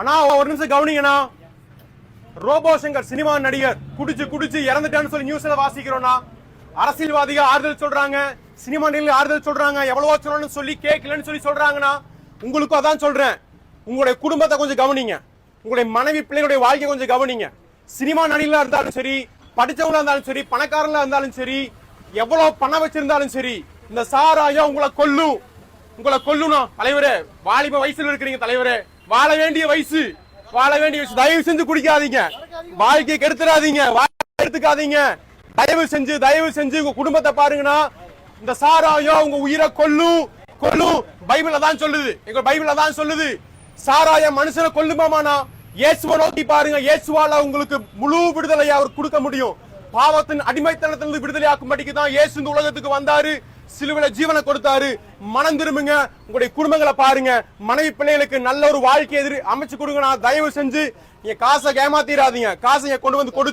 அண்ணா ஒரு நிமிஷம் கவனிங்கண்ணா. Robot Shankar cinema நடிகர். குடிச்சு குடிச்சு இறந்துட்டான்னு சொல்லி நியூஸ்ல வாசிக்கிறோம்னா அரசியல்வாதிகள் ஆறுதல் சொல்றாங்க சினிமா நடிகர்கள் ஆறுதல் சொல்றாங்க எவ்வளவோ சொல்லணும்னு சொல்லி கேட்கலன்னு சொல்லி சொல்றாங்கன்னா உங்களுக்கும் அதான் சொல்றேன். உங்களுடைய குடும்பத்தை கொஞ்சம் கவனிங்க. உங்களுடைய மனைவி பிள்ளைகளுடைய வாழ்க்கையை கொஞ்சம் கவனிங்க. சினிமா நடிகர்களா இருந்தாலும் சரி படிச்சவங்களா இருந்தாலும் சரி பணக்காரங்களா இருந்தாலும் சரி எவ்வளவு பணம் வச்சிருந்தாலும் சரி இந்த சாராயம் உங்களை கொல்லும். உங்களை கொல்லுனா தலைவரே. வாலிப வயசுல இருக்கிறீங்க தலைவரே. வாழ வேண்டிய வயசு. வாழ வேண்டிய வயசு. தயவு செஞ்சு குடிக்காதீங்க. வாழ்க்கையை கெடுத்துடாதீங்க எடுத்துக்காதீங்க தயவு செஞ்சு தயவு செஞ்சு உங்க குடும்பத்தை பாருங்கன்னா இந்த சாராயம் உங்க உயிரை கொல்லும் கொல்லும் பைபிள்ல தான் சொல்லுது. எங்க பைபிள்ல தான் சொல்லுது. சாராயம் மனுஷனை கொல்லுமாமானா இயேசுவை நோக்கி பாருங்க. இயேசுவால உங்களுக்கு முழு விடுதலையை அவர் கொடுக்க முடியும். பாவத்தின் அடிமைத்தனத்திலிருந்து விடுதலையாக்கும்படிக்கு தான் இயேசு இந்த உலகத்துக்கு வந்தாரு. சிலுவில ஜீவனை கொடுத்தாரு. மனம் திரும்புங்க. உங்களுடைய குடும்பங்களை பாருங்க. மனைவி பிள்ளைகளுக்கு நல்ல ஒரு வாழ்க்கை எதிர் அமைச்சு கொடுங்க. நான் தயவு செஞ்சு நீங்க காசை ஏமாத்திராதீங்க காசை கொண்டு வந்து கொடு